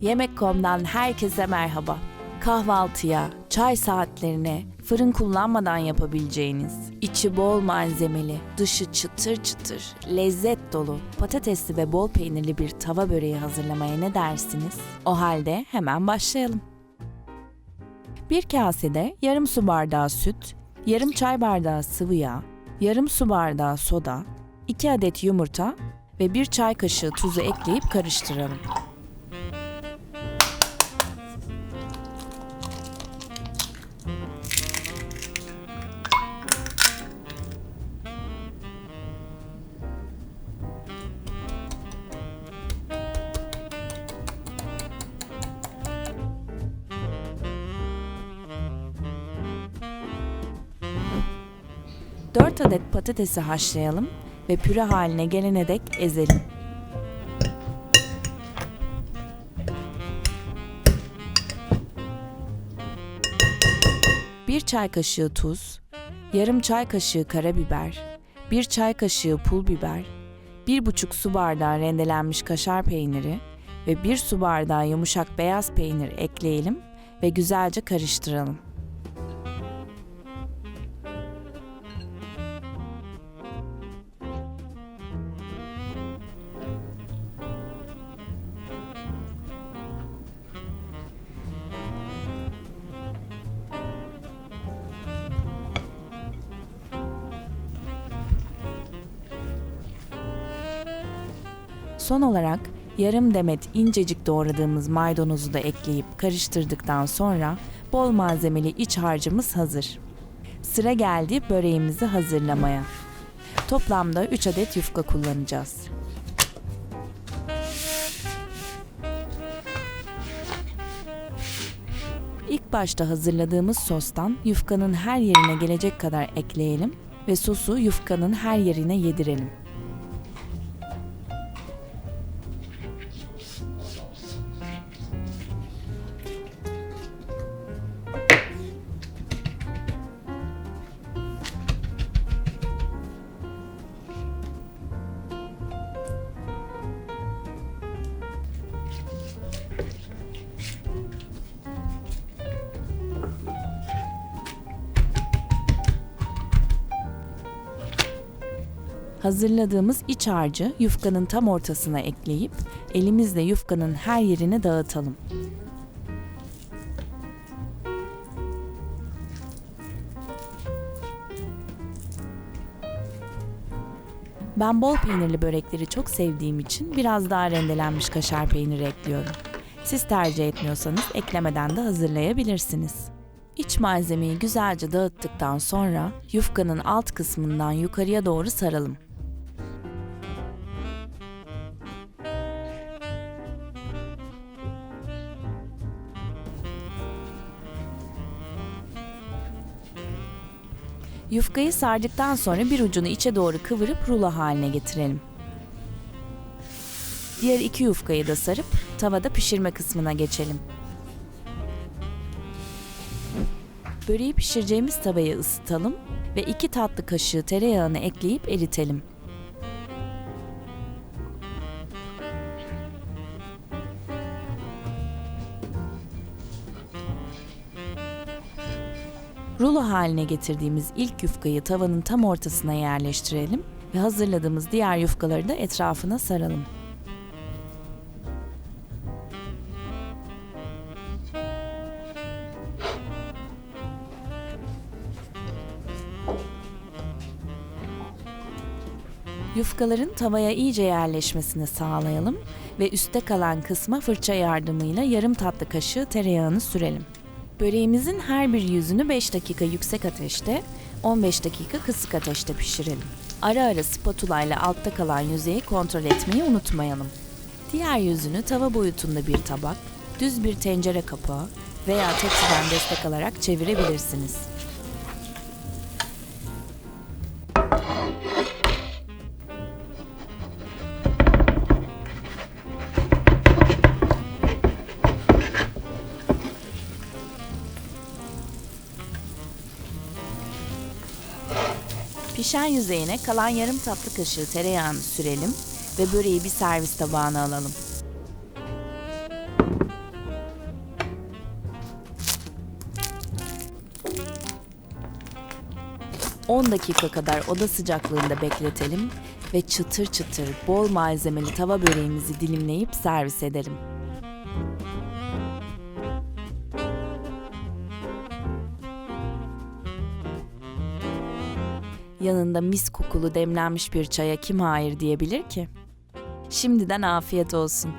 Yemek.com'dan herkese merhaba. Kahvaltıya, çay saatlerine, fırın kullanmadan yapabileceğiniz, içi bol malzemeli, dışı çıtır çıtır, lezzet dolu, patatesli ve bol peynirli bir tava böreği hazırlamaya ne dersiniz? O halde hemen başlayalım. Bir kasede yarım su bardağı süt, yarım çay bardağı sıvı yağ, yarım su bardağı soda, 2 adet yumurta ve 1 çay kaşığı tuzu ekleyip karıştıralım. Dört adet patatesi haşlayalım ve püre haline gelene dek ezelim. Bir çay kaşığı tuz, yarım çay kaşığı karabiber, bir çay kaşığı pul biber, bir buçuk su bardağı rendelenmiş kaşar peyniri ve bir su bardağı yumuşak beyaz peynir ekleyelim ve güzelce karıştıralım. Son olarak yarım demet incecik doğradığımız maydanozu da ekleyip karıştırdıktan sonra bol malzemeli iç harcımız hazır. Sıra geldi böreğimizi hazırlamaya. Toplamda 3 adet yufka kullanacağız. İlk başta hazırladığımız sostan yufkanın her yerine gelecek kadar ekleyelim ve sosu yufkanın her yerine yedirelim. Hazırladığımız iç harcı yufkanın tam ortasına ekleyip elimizle yufkanın her yerine dağıtalım. Ben bol peynirli börekleri çok sevdiğim için biraz daha rendelenmiş kaşar peyniri ekliyorum. Siz tercih etmiyorsanız eklemeden de hazırlayabilirsiniz. İç malzemeyi güzelce dağıttıktan sonra yufkanın alt kısmından yukarıya doğru saralım. Yufkayı sardıktan sonra bir ucunu içe doğru kıvırıp rulo haline getirelim. Diğer iki yufkayı da sarıp tavada pişirme kısmına geçelim. Böreği pişireceğimiz tavayı ısıtalım ve 2 tatlı kaşığı tereyağını ekleyip eritelim. Rulo haline getirdiğimiz ilk yufkayı tavanın tam ortasına yerleştirelim ve hazırladığımız diğer yufkaları da etrafına saralım. Yufkaların tavaya iyice yerleşmesini sağlayalım ve üstte kalan kısma fırça yardımıyla yarım tatlı kaşığı tereyağını sürelim. Böreğimizin her bir yüzünü 5 dakika yüksek ateşte, 15 dakika kısık ateşte pişirelim. Ara ara spatula ile altta kalan yüzeyi kontrol etmeyi unutmayalım. Diğer yüzünü tava boyutunda bir tabak, düz bir tencere kapağı veya tepsiden destek alarak çevirebilirsiniz. Pişen yüzeyine kalan yarım tatlı kaşığı tereyağını sürelim ve böreği bir servis tabağına alalım. ...10 dakika kadar oda sıcaklığında bekletelim ve çıtır çıtır bol malzemeli tava böreğimizi dilimleyip servis edelim. Yanında mis kokulu demlenmiş bir çaya kim hayır diyebilir ki? Şimdiden afiyet olsun.